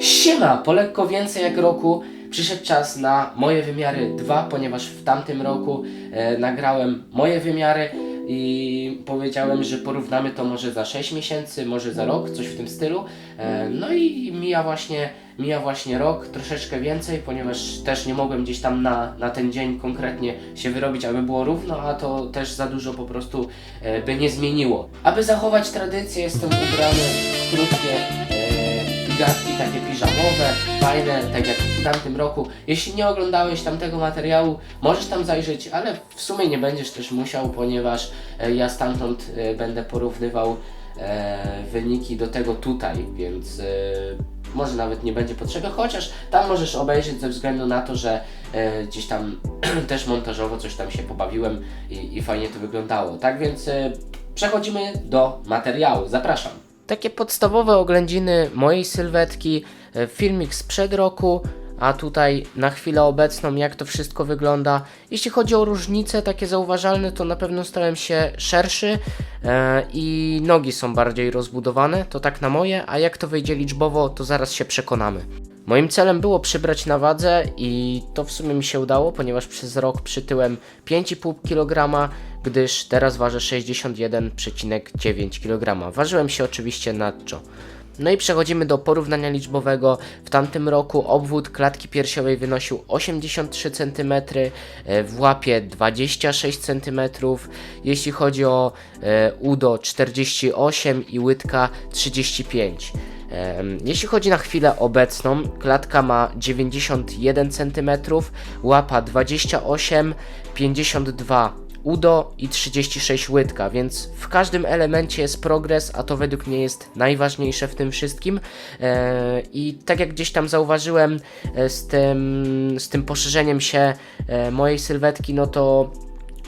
Siema! Po lekko więcej jak roku przyszedł czas na moje wymiary 2, ponieważ w tamtym roku e, nagrałem moje wymiary i powiedziałem, że porównamy to może za 6 miesięcy, może za rok, coś w tym stylu. E, no i mija właśnie, mija właśnie rok, troszeczkę więcej, ponieważ też nie mogłem gdzieś tam na, na ten dzień konkretnie się wyrobić, aby było równo, a to też za dużo po prostu e, by nie zmieniło. Aby zachować tradycję, jestem ubrany w krótkie e, pigatki takie piżamowe, fajne, tak jak w tamtym roku. Jeśli nie oglądałeś tamtego materiału, możesz tam zajrzeć, ale w sumie nie będziesz też musiał, ponieważ e, ja stamtąd e, będę porównywał e, wyniki do tego tutaj, więc może nawet nie będzie potrzeby, chociaż tam możesz obejrzeć ze względu na to, że gdzieś tam też montażowo coś tam się pobawiłem i, i fajnie to wyglądało. Tak więc przechodzimy do materiału. Zapraszam. Takie podstawowe oględziny mojej sylwetki, e, filmik sprzed roku, a tutaj na chwilę obecną jak to wszystko wygląda. Jeśli chodzi o różnice takie zauważalne, to na pewno stałem się szerszy e, i nogi są bardziej rozbudowane, to tak na moje, a jak to wyjdzie liczbowo, to zaraz się przekonamy. Moim celem było przybrać na wadze i to w sumie mi się udało, ponieważ przez rok przytyłem 5,5 kg, gdyż teraz ważę 61,9 kg. Ważyłem się oczywiście nadczo. No i przechodzimy do porównania liczbowego. W tamtym roku obwód klatki piersiowej wynosił 83 cm, e, w łapie 26 cm, jeśli chodzi o e, udo 48 i łydka 35 Em, Jeśli chodzi na chwilę obecną, klatka ma 91 cm, łapa 28, 52 udo i 36 łydka, więc w każdym elemencie jest progres, a to według mnie jest najważniejsze w tym wszystkim. E, I tak jak gdzieś tam zauważyłem e, z tym, z tym poszerzeniem się e, mojej sylwetki, no to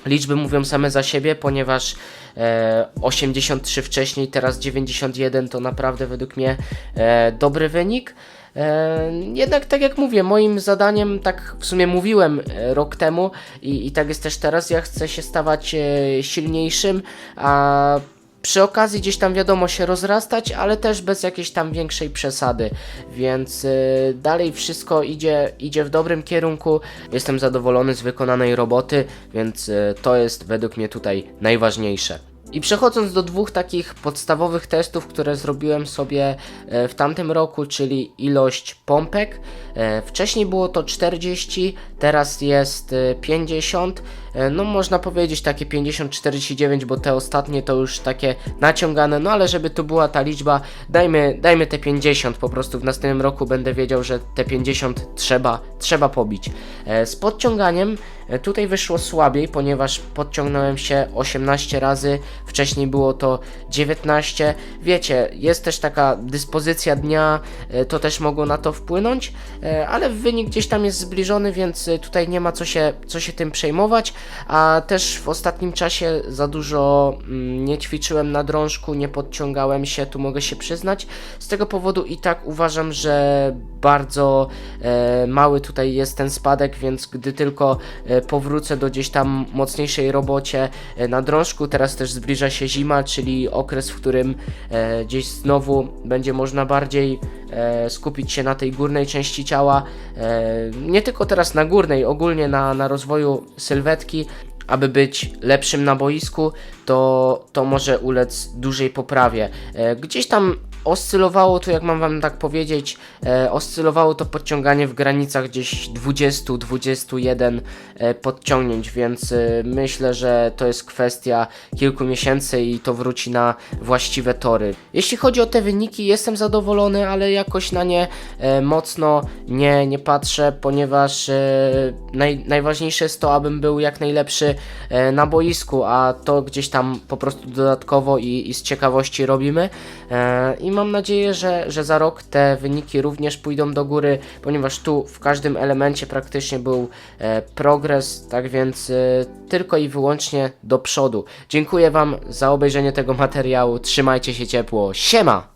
Liczby mówią same za siebie, ponieważ e, 83 wcześniej, teraz 91 to naprawdę według mnie e, dobry wynik. E, jednak tak jak mówię, moim zadaniem, tak w sumie mówiłem e, rok temu i, i tak jest też teraz, ja chcę się stawać e, silniejszym, a przy okazji gdzieś tam wiadomo się rozrastać, ale też bez jakiejś tam większej przesady, więc y, dalej wszystko idzie, idzie w dobrym kierunku. Jestem zadowolony z wykonanej roboty, więc y, to jest według mnie tutaj najważniejsze. I przechodząc do dwóch takich podstawowych testów, które zrobiłem sobie e, w tamtym roku, czyli ilość pompek. E, Wcześniej było to 40, teraz jest e, 50. E, No można powiedzieć takie 50-49, bo te ostatnie to już takie naciągane, no ale żeby tu była ta liczba, dajmy, dajmy te 50, po prostu w następnym roku będę wiedział, że te 50 trzeba, trzeba pobić. E, Z podciąganiem e, tutaj wyszło słabiej, ponieważ podciągnąłem się 18 razy, wcześniej było to 19. Wiecie, jest też taka dyspozycja dnia, e, to też mogło na to wpłynąć, ale wynik gdzieś tam jest zbliżony, więc tutaj nie ma co się, co się tym przejmować, a też w ostatnim czasie za dużo mm, nie ćwiczyłem na drążku, nie podciągałem się, tu mogę się przyznać. Z tego powodu i tak uważam, że bardzo mały tutaj jest ten spadek, więc gdy tylko e, powrócę do gdzieś tam mocniejszej robocie e, na drążku, teraz też zbliża się zima, czyli okres, w którym e, gdzieś znowu będzie można bardziej skupić się na tej górnej części ciała, nie tylko teraz na górnej, ogólnie na, na rozwoju sylwetki, aby być lepszym na boisku, to, to może ulec dużej poprawie. Gdzieś tam oscylowało to, jak mam wam tak powiedzieć, e, oscylowało to podciąganie w granicach gdzieś 20-21 e, podciągnięć, więc e, myślę, że to jest kwestia kilku miesięcy i to wróci na właściwe tory. Jeśli chodzi o te wyniki, jestem zadowolony, ale jakoś na nie e, mocno nie, nie patrzę, ponieważ e, naj, najważniejsze jest to, abym był jak najlepszy e, na boisku, a to gdzieś tam po prostu dodatkowo i, i z ciekawości robimy. E, I mam nadzieję, że, że za rok te wyniki również pójdą do góry, ponieważ tu w każdym elemencie praktycznie był e, progres, tak więc e, tylko i wyłącznie do przodu. Dziękuję Wam za obejrzenie tego materiału. Trzymajcie się ciepło. Siema!